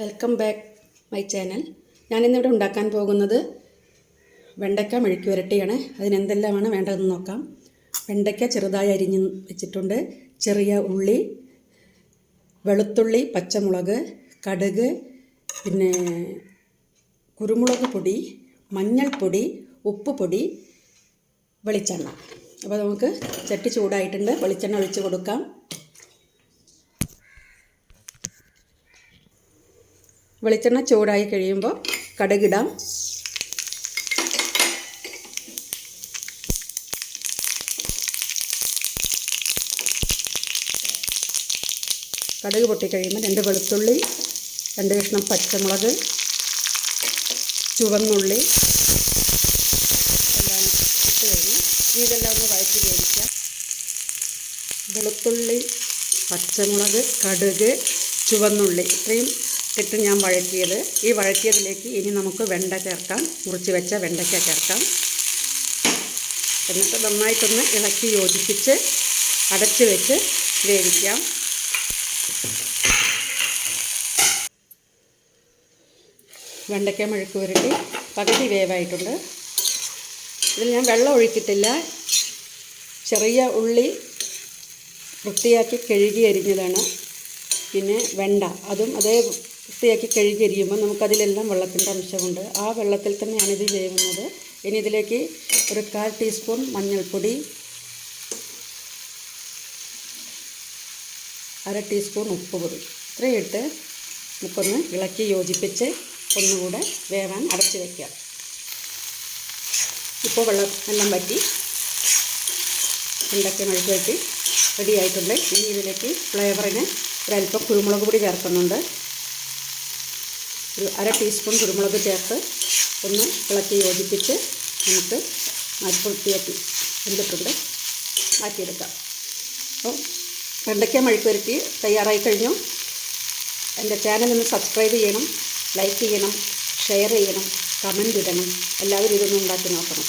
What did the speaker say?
Welcome back my channel ഞാനിന്നിവിടെ ഉണ്ടാക്കാൻ പോകുന്നത് വെണ്ടയ്ക്ക മെഴുക്ക് വരട്ടിയാണ്. അതിനെന്തെല്ലാമാണ് വേണ്ടതെന്ന് നോക്കാം. വെണ്ടയ്ക്ക ചെറുതായി അരിഞ്ഞ് വെച്ചിട്ടുണ്ട്. ചെറിയ ഉള്ളി വെളുത്തുള്ളി പച്ചമുളക് കടുക് പിന്നെ കുരുമുളക് പൊടി മഞ്ഞൾപ്പൊടി ഉപ്പ് പൊടി വെളിച്ചെണ്ണ. അപ്പോൾ നമുക്ക് ചട്ടി ചൂടായിട്ടുണ്ട്. വെളിച്ചെണ്ണ ഒഴിച്ച് കൊടുക്കാം. വെളിച്ചെണ്ണ ചൂടായി കഴിയുമ്പോൾ കടുകിടാം. കടുക് പൊട്ടിക്കഴിയുമ്പോൾ രണ്ട് വെളുത്തുള്ളി രണ്ട് കഷ്ണം പച്ചമുളക് ചുവന്നുള്ളി എല്ലാം ഇട്ട് കഴിഞ്ഞ് ഇതെല്ലാം ഒന്ന് വഴറ്റി വേവിക്കാം. വെളുത്തുള്ളി പച്ചമുളക് കടുക് ചുവന്നുള്ളി ഇത്രയും ഇട്ട് ഞാൻ വഴറ്റിയത്. ഈ വഴറ്റിയതിലേക്ക് ഇനി നമുക്ക് വെണ്ട ചേർക്കാം. മുറിച്ച് വെച്ച വെണ്ടയ്ക്ക ചേർക്കാം. എന്നിട്ട് നന്നായിട്ടൊന്ന് ഇളക്കി യോജിപ്പിച്ച് അടച്ച് വെച്ച് വേവിക്കാം. വെണ്ടയ്ക്ക മെഴുക്ക് പുരട്ടി പകുതി വേവായിട്ടുണ്ട്. ഇതിൽ ഞാൻ വെള്ളം ഒഴിച്ചിട്ടില്ല. ചെറിയ ഉള്ളി വൃത്തിയാക്കി കഴുകി അരിഞ്ഞതാണ്. പിന്നെ വെണ്ട. അതും അതേ വൃത്തിയാക്കി കഴുകി അരിയുമ്പോൾ നമുക്കതിലെല്ലാം വെള്ളത്തിന്റെ അംശമുണ്ട്. ആ വെള്ളത്തിൽ തന്നെയാണ് ഇത് ചെയ്യുന്നത് ഇനി ഇതിലേക്ക് ഒരു കാൽ ടീസ്പൂൺ മഞ്ഞൾപ്പൊടി അര ടീസ്പൂൺ ഉപ്പ് പൊടി. ഇട്ട് നമുക്കൊന്ന് ഇളക്കി യോജിപ്പിച്ച് ഒന്നുകൂടെ വേവാൻ അടച്ച് വയ്ക്കാം ഇപ്പോൾ വെള്ളം എല്ലാം പറ്റി ഉണ്ടക്കി മെഴുക്ക് വെട്ടി റെഡി ആയിട്ടുണ്ട്. ഇനി ഇതിലേക്ക് ഫ്ലേവറിന് ഒരല്പം കുരുമുളക് പൊടി ചേർക്കുന്നുണ്ട്. ഒരു അര ടീസ്പൂൺ കുരുമുളക് ചേർത്ത് ഒന്ന് ഇളക്കി യോജിപ്പിച്ച് നമുക്ക് മാറ്റി വെന്തിട്ടുണ്ട് മാറ്റിയെടുക്കാം. അപ്പോൾ വെണ്ടയ്ക്ക മഴക്കുരുത്തി തയ്യാറായി കഴിഞ്ഞു. എന്റെ ചാനൽ ഒന്ന് സബ്സ്ക്രൈബ് ചെയ്യണം ലൈക്ക് ചെയ്യണം ഷെയർ ചെയ്യണം കമന്റ് ഇടണം. എല്ലാവരും ഇതൊന്നും ഉണ്ടാക്കി നോക്കണം.